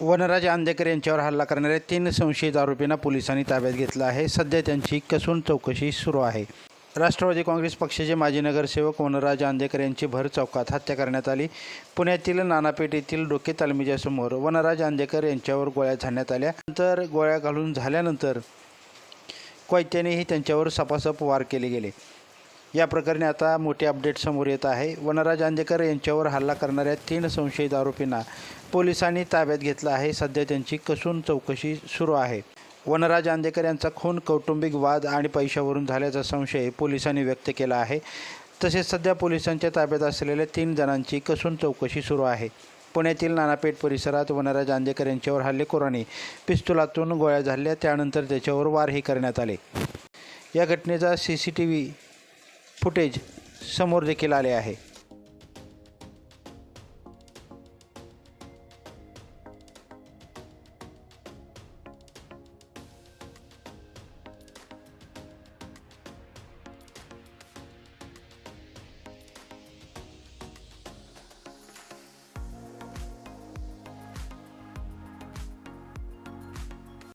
वनराज आंदेकर यांच्यावर हल्ला करणाऱ्या तीन संशयित आरोपींना पोलिसांनी ताब्यात घेतलं आहे. सध्या त्यांची कसून चौकशी सुरू आहे. राष्ट्रवादी काँग्रेस पक्षाचे माजी नगरसेवक वनराज आंदेकर यांची भर चौकात हत्या करण्यात आली. पुण्यातील नानापेठ येथील डोके तालमीच्या समोर वनराज आंदेकर यांच्यावर गोळ्या झाडण्यात आल्या. नंतर गोळ्या घालून झाल्यानंतर कोयत्यानेही त्यांच्यावर सपासप वार केले गेले. या प्रकरणी आता मोठे अपडेट समोर येत आहे. वनराज आंदेकर यांच्यावर हल्ला करणाऱ्या तीन संशयित आरोपींना पोलिसांनी ताब्यात घेतलं आहे. सध्या त्यांची कसून चौकशी सुरू आहे. वनराज आंदेकर यांचा खून कौटुंबिक वाद आणि पैशावरून झाल्याचा संशय पोलिसांनी व्यक्त केला आहे. तसेच सध्या पोलिसांच्या ताब्यात असलेल्या तीन जणांची कसून चौकशी सुरू आहे. पुण्यातील नानापेठ परिसरात वनराज आंदेकर यांच्यावर हल्लेखोरांनी पिस्तुलातून गोळ्या झाल्या त्यानंतर त्याच्यावर वारही करण्यात आले. या घटनेचा C C T V footage समोर देखील आले आहे.